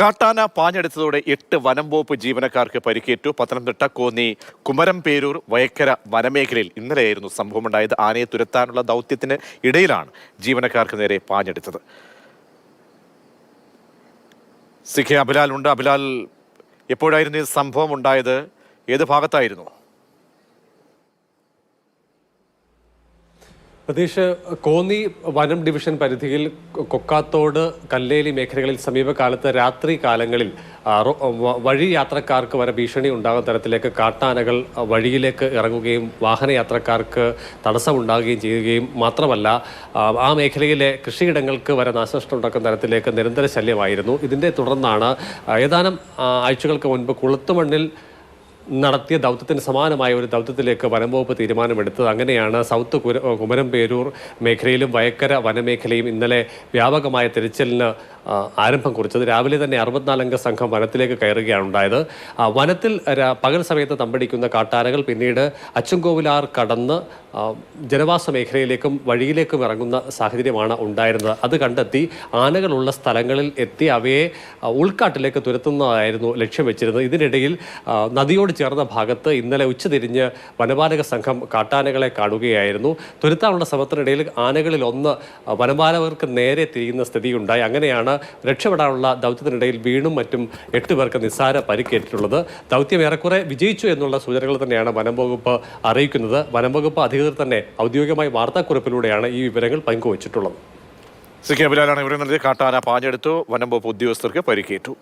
കാട്ടാന പാഞ്ഞെടുത്തതോടെ എട്ട് വനം വകുപ്പ് ജീവനക്കാർക്ക് പരിക്കേറ്റു. പത്തനംതിട്ട കോന്നി കുമരം പേരൂർ വയക്കര വനമേഖലയിൽ ഇന്നലെയായിരുന്നു സംഭവമുണ്ടായത്. ആനയെ തുരത്താനുള്ള ദൗത്യത്തിന് ഇടയിലാണ് ജീവനക്കാർക്ക് നേരെ പാഞ്ഞെടുത്തത് സിഖെ അബിലാൽ ഉണ്ട്. അബിലാൽ എപ്പോഴായിരുന്നു ഈ സംഭവം ഉണ്ടായത്? ഏത് ഭാഗത്തായിരുന്നു? പ്രതീഷ് കോന്നി വനം ഡിവിഷൻ പരിധിയിൽ കൊക്കാത്തോട് കല്ലേലി മേഖലകളിൽ സമീപകാലത്ത് രാത്രി കാലങ്ങളിൽ വഴി യാത്രക്കാർക്ക് വരെ ഭീഷണി ഉണ്ടാകുന്ന തരത്തിലേക്ക് കാട്ടാനകൾ വഴിയിലേക്ക് ഇറങ്ങുകയും വാഹനയാത്രക്കാർക്ക് തടസ്സമുണ്ടാകുകയും ചെയ്യുകയും മാത്രമല്ല ആ, മേഖലയിലെ കൃഷിയിടങ്ങൾക്ക് വരെ നാശനഷ്ടം ഉണ്ടാക്കുന്ന തരത്തിലേക്ക് നിരന്തര ശല്യമായിരുന്നു. ഇതിന്റെ തുടർന്നാണ് ഏതാനും ആഴ്ചകൾക്ക് മുൻപ് കുളുത്തുമണ്ണിൽ നടത്തിയ ദൗത്യത്തിന് സമാനമായ ഒരു ദൗത്യത്തിലേക്ക് വനംവകുപ്പ് തീരുമാനമെടുത്തത്. അങ്ങനെയാണ് സൗത്ത് കുമരം പേരൂർ മേഖലയിലും വയക്കര വനമേഖലയും ഇന്നലെ വ്യാപകമായ തിരച്ചിലിന് ആരംഭം കുറിച്ചത്. രാവിലെ തന്നെ അറുപത്തിനാലംഗ സംഘം വനത്തിലേക്ക് കയറുകയാണ് ഉണ്ടായത്. വനത്തിൽ പകൽ സമയത്ത് തമ്പടിക്കുന്ന കാട്ടാനകൾ പിന്നീട് അച്ചൻകോവിലാർ കടന്ന് ജനവാസ മേഖലയിലേക്കും വഴിയിലേക്കും ഇറങ്ങുന്ന സാഹചര്യമാണ് ഉണ്ടായിരുന്നത്. അത് കണ്ടെത്തി ആനകളുള്ള സ്ഥലങ്ങളിൽ എത്തി അവയെ ഉൾക്കാട്ടിലേക്ക് തുരത്തുന്നതായിരുന്നു ലക്ഷ്യം വെച്ചിരുന്നത്. ഇതിനിടയിൽ നദിയോട് ചേർന്ന ഭാഗത്ത് ഇന്നലെ ഉച്ചതിരിഞ്ഞ് വനപാലക സംഘം കാട്ടാനകളെ കാണുകയായിരുന്നു. തുരുത്താനുള്ള ശ്രമത്തിനിടയിൽ ആനകളിൽ ഒന്ന് വനപാലകർക്ക് നേരെ തിരിയുന്ന സ്ഥിതിയുണ്ടായി. അങ്ങനെയാണ് രക്ഷപ്പെടാനുള്ള ദൗത്യത്തിനിടയിൽ വീണും മറ്റും എട്ട് പേർക്ക് നിസ്സാര പരിക്കേറ്റിട്ടുള്ളത്. ദൗത്യം ഏറെക്കുറെ വിജയിച്ചു എന്നുള്ള സൂചനകൾ തന്നെയാണ് വനം വകുപ്പ് അറിയിക്കുന്നത്. വനം വകുപ്പ് അധികൃതർ തന്നെ ഔദ്യോഗികമായി വാർത്താക്കുറിപ്പിലൂടെയാണ് ഈ വിവരങ്ങൾ പങ്കുവച്ചിട്ടുള്ളത്. സി കെ അബിലാലാണ് ഇവിടെ നൽകിയ കാട്ടാന പാഞ്ഞെടുത്തു. വനം വകുപ്പ് ഉദ്യോഗസ്ഥർക്ക് പരിക്കേറ്റു.